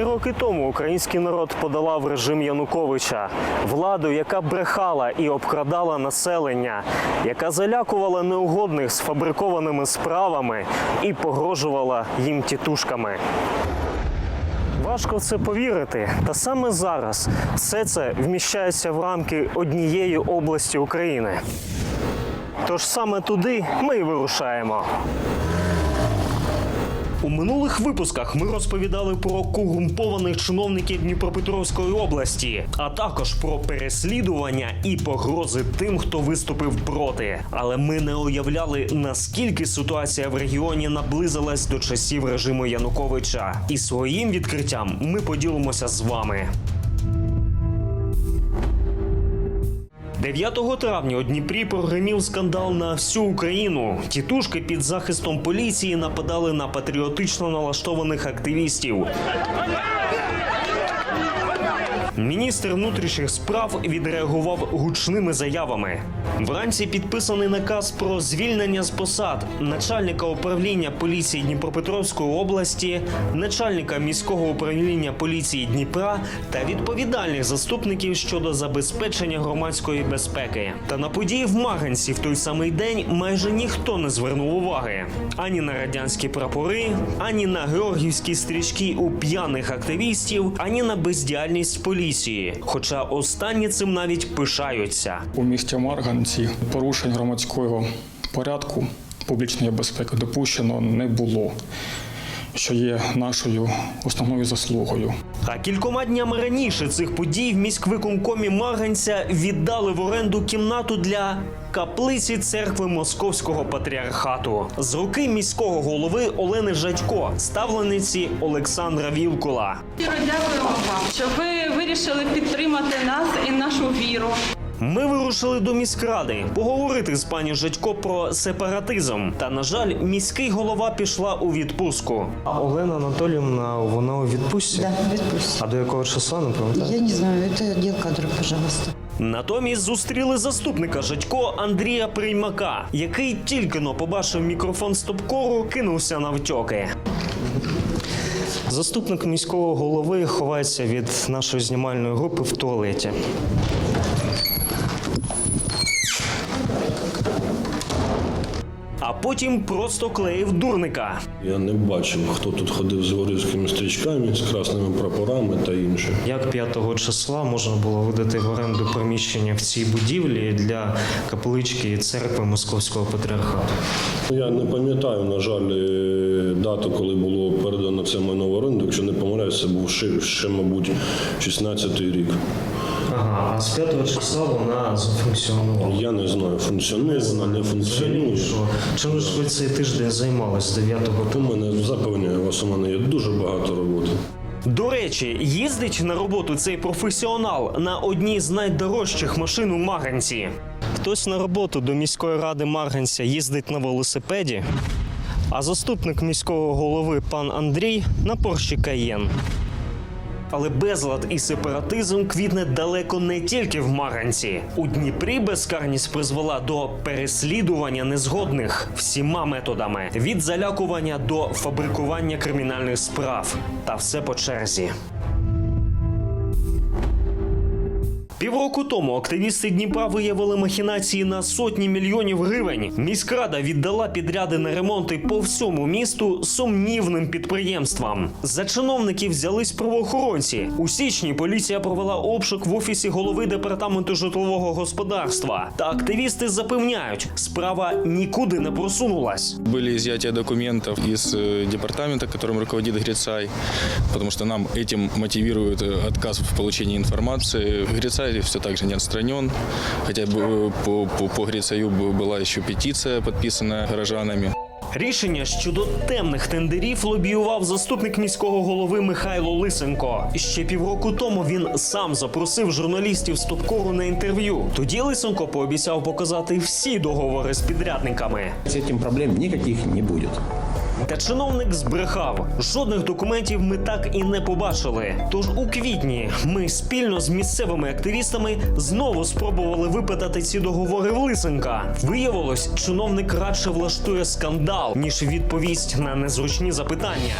Три роки тому український народ подолав режим Януковича, владу, яка брехала і обкрадала населення, яка залякувала неугодних сфабрикованими справами і погрожувала їм тітушками. Важко в це повірити, та саме зараз все це вміщається в рамки однієї області України. Тож саме туди ми й вирушаємо. У минулих випусках ми розповідали про корумпованих чиновників Дніпропетровської області, а також про переслідування і погрози тим, хто виступив проти. Але ми не уявляли, наскільки ситуація в регіоні наблизилась до часів режиму Януковича. І своїм відкриттям ми поділимося з вами. 9 травня у Дніпрі прогримів скандал на всю Україну. Тітушки під захистом поліції нападали на патріотично налаштованих активістів. Міністр внутрішніх справ відреагував гучними заявами. Вранці підписаний наказ про звільнення з посад начальника управління поліції Дніпропетровської області, начальника міського управління поліції Дніпра та відповідальних заступників щодо забезпечення громадської безпеки. Та на події в Маганці в той самий день майже ніхто не звернув уваги ані на радянські прапори, ані на георгівські стрічки у п'яних активістів, ані на бездіяльність поліції. Хоча останні цим навіть пишаються. У місті Марганці порушень громадського порядку публічної безпеки допущено не було, що є нашою основною заслугою. А кількома днями раніше цих подій в міськвиконкомі Марганця віддали в оренду кімнату для каплиці церкви Московського патріархату з руки міського голови Олени Жадько, ставлениці Олександра Вілкула. Дякуємо вам, що ви вирішили підтримати нас і нашу віру. Ми вирушили до міськради поговорити з пані Жадько про сепаратизм. Та на жаль, міський голова пішла у відпустку. А Олена Анатоліївна вона у відпустці. Да, відпустці. А до якого числа не пам'ятаю? Я не знаю, это отдел кадров, пожалуйста. Натомість зустріли заступника Жадько Андрія Приймака, який тільки но побачив мікрофон стопкору, кинувся на втьоки. Заступник міського голови ховається від нашої знімальної групи в туалеті. Потім просто клеїв дурника. Я не бачив, хто тут ходив з горівськими стрічками, з красними прапорами та інше. Як 5 числа можна було видати в оренду приміщення в цій будівлі для каплички і церкви Московського патріархату? Я не пам'ятаю, на жаль, е, дату, коли було передано це майно в оренду. Якщо не помиляюся, це був ще, ще мабуть, 16-й рік. А з 5 числа вона зафункціонувала. Я не знаю, функціонує вона, не функціонує. Що? Чим ж ви цей тиждень займались з 9 У мене запевняю вас, у мене є дуже багато роботи. До речі, їздить на роботу цей професіонал на одній з найдорожчих машин у Марганці. Хтось на роботу до міської ради Марганця їздить на велосипеді, а заступник міського голови пан Андрій на Порші Каєн. Але безлад і сепаратизм квітне далеко не тільки в Маганці. У Дніпрі безкарність призвела до переслідування незгодних всіма методами від залякування до фабрикування кримінальних справ. Та все по черзі. Півроку тому активісти Дніпра виявили махінації на сотні мільйонів гривень. Міськрада віддала підряди на ремонти по всьому місту сумнівним підприємствам. За чиновників взялись правоохоронці. У січні поліція провела обшук в офісі голови департаменту житлового господарства. Та активісти запевняють, справа нікуди не просунулась. Были изъятия документов из э, департамента, которым руководит Грицай, потому что нам этим мотивирует э, отказ в получении информации. Грицай все так же не отстранен, хотя бы по, по, по Грицаю б- была еще петиция, подписанная горожанами. Рішення щодо темних тендерів лобіював заступник міського голови Михайло Лисенко. Ще півроку тому він сам запросив журналістів з Топкору на інтерв'ю. Тоді Лисенко пообіцяв показати всі договори з підрядниками. С этим проблем никаких не будет. Та чиновник збрехав. Жодних документів ми так і не побачили. Тож у квітні ми спільно з місцевими активістами знову спробували випитати ці договори в Лисенка. Виявилось, чиновник радше влаштує скандал ніж відповість на незручні запитання.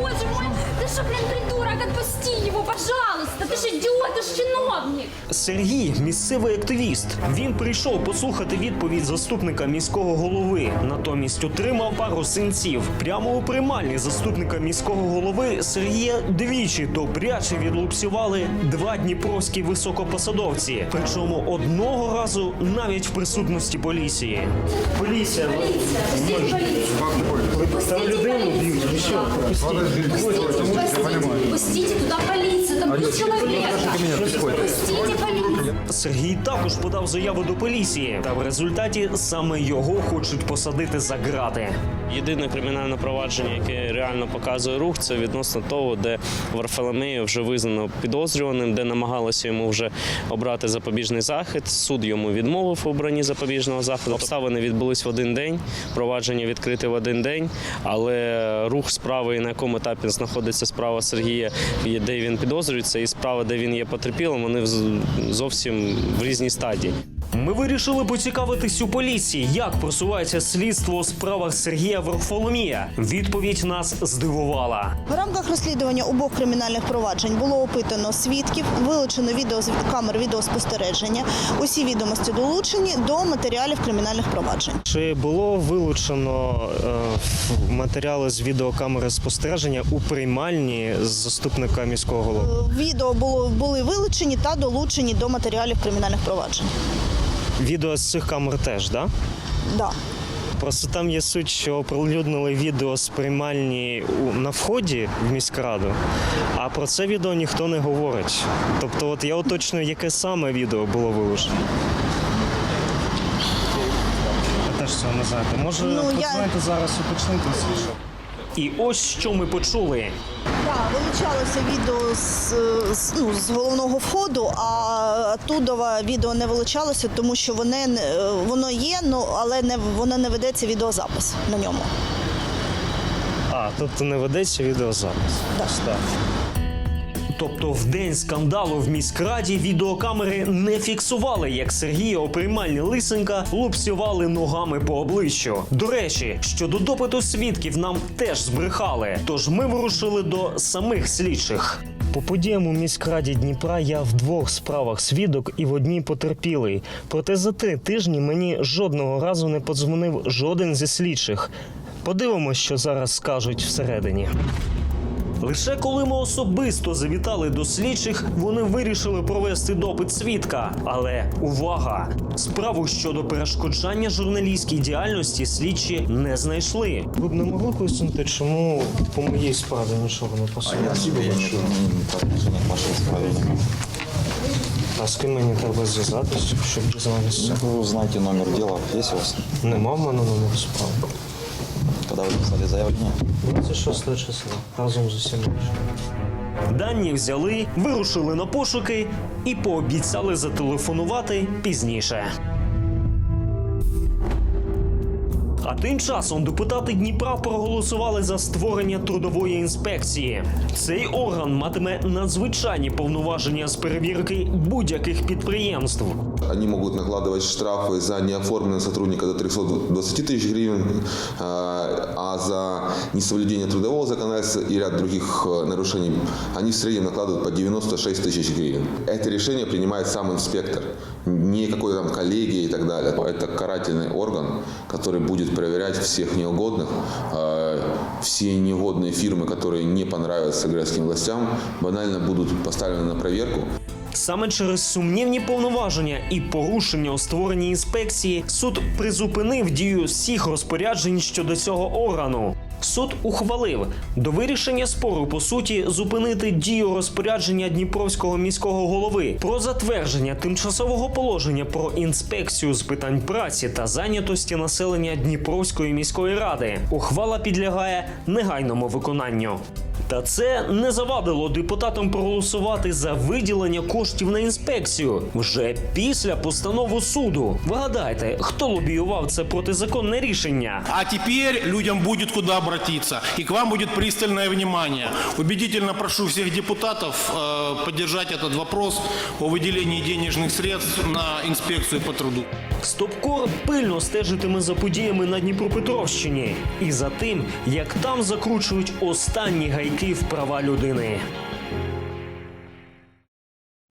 Боже мой, ты что, блин, придурок, отпусти его, пожалуйста! Ты же идиот, ты же чиновник! Сергій місцевий активіст. Він прийшов послухати відповідь заступника міського голови. Натомість отримав пару синців. Прямо у приймальні заступника міського голови Сергія двічі добряче відлупсювали два дніпровські високопосадовці. Причому одного разу навіть в присутності поліції. Поліція, полицию. Пустите полицию. Пустите, пустите туда полицию. Там плюс человек. Пустите. Сергій також подав заяву до поліції, та в результаті саме його хочуть посадити за грати. Єдине кримінальне провадження, яке реально показує рух, це відносно того, де Варфоломея вже визнано підозрюваним, де намагалося йому вже обрати запобіжний захід. Суд йому відмовив у обранні запобіжного заходу. Обставини відбулись в один день, провадження відкрите в один день, але рух справи, на якому етапі знаходиться справа Сергія, де він підозрюється, і справа, де він є потерпілим, вони зовсім в різній стадії. Ми вирішили поцікавитись у поліції, як просувається слідство у справах Сергія Варфоломія. Відповідь нас здивувала. В рамках розслідування обох кримінальних проваджень було опитано свідків, вилучено відео з камер відеоспостереження. Усі відомості долучені до матеріалів кримінальних проваджень. Чи було вилучено е, матеріали з відеокамери спостереження у приймальні заступника міського голови? Відео було були вилучені та долучені до матеріалів кримінальних проваджень. Відео з цих камер теж, так? да? Да. Просто там є суть, що оприлюднили відео з приймальні у- на вході в міськраду, а про це відео ніхто не говорить. Тобто, от я уточнюю, яке саме відео було вилучено. Я теж цього не знаєте. Може, Ну, я- зараз уточнити І ось що ми почули. Да, вилучалося відео з, з, ну, з головного входу, а оттудова відео не вилучалося, тому що вони, не- е, воно є, ну, але не, воно не ведеться відеозапис на ньому. А, тобто не ведеться відеозапис. Так. Тобто в день скандалу в міськраді відеокамери не фіксували, як Сергія у приймальні Лисенка лупцювали ногами по обличчю. До речі, щодо допиту свідків нам теж збрехали. Тож ми вирушили до самих слідчих. По подіям у міськраді Дніпра я в двох справах свідок і в одній потерпілий. Проте за три тижні мені жодного разу не подзвонив жоден зі слідчих. Подивимось, що зараз скажуть всередині. Лише коли ми особисто завітали до слідчих, вони вирішили провести допит свідка. Але увага! Справу щодо перешкоджання журналістській діяльності слідчі не знайшли. Ви б не могли пояснити, чому по моїй справі нічого не посунули? А з ким мені треба зв'язатися, щоб дізнатися? Вы узнаете номер дела. Есть у вас? Нема в мене номеру справи. Когда вы писали заявление? 26 числа разом з усім. Дані взяли, вирушили на пошуки і пообіцяли зателефонувати пізніше. А тим часом депутати Дніпра проголосували за створення трудової інспекції. Цей орган матиме надзвичайні повноваження з перевірки будь-яких підприємств. Они могут накладывать штрафы за неоформленного сотрудника до 320 тысяч гривен, а а за несоблюдение трудового законодательства и ряд других э, нарушений они в среднем накладывают по 96 тысяч гривен. Это решение принимает сам инспектор, не какой-то там коллегия и так далее. Это карательный орган, который будет проверять всех неугодных, э, все негодные фирмы, которые не понравятся городским властям, банально будут поставлены на проверку. Саме через сумнівні повноваження і порушення у створенні інспекції суд призупинив дію всіх розпоряджень щодо цього органу. Суд ухвалив до вирішення спору по суті зупинити дію розпорядження Дніпровського міського голови про затвердження тимчасового положення про інспекцію з питань праці та зайнятості населення Дніпровської міської ради. Ухвала підлягає негайному виконанню. Та це не завадило депутатам проголосувати за виділення коштів на інспекцію вже після постанови суду. Вигадайте, хто лобіював це протизаконне рішення? А теперь людям будет куда обратиться, и к вам будет пристальное внимание. Убедительно прошу всех депутатов э, поддержать этот вопрос о выделении денежных средств на инспекцию по труду. Стопкор пильно стежитиме за подіями на Дніпропетровщині і за тим, як там закручують останні гайки в права людини.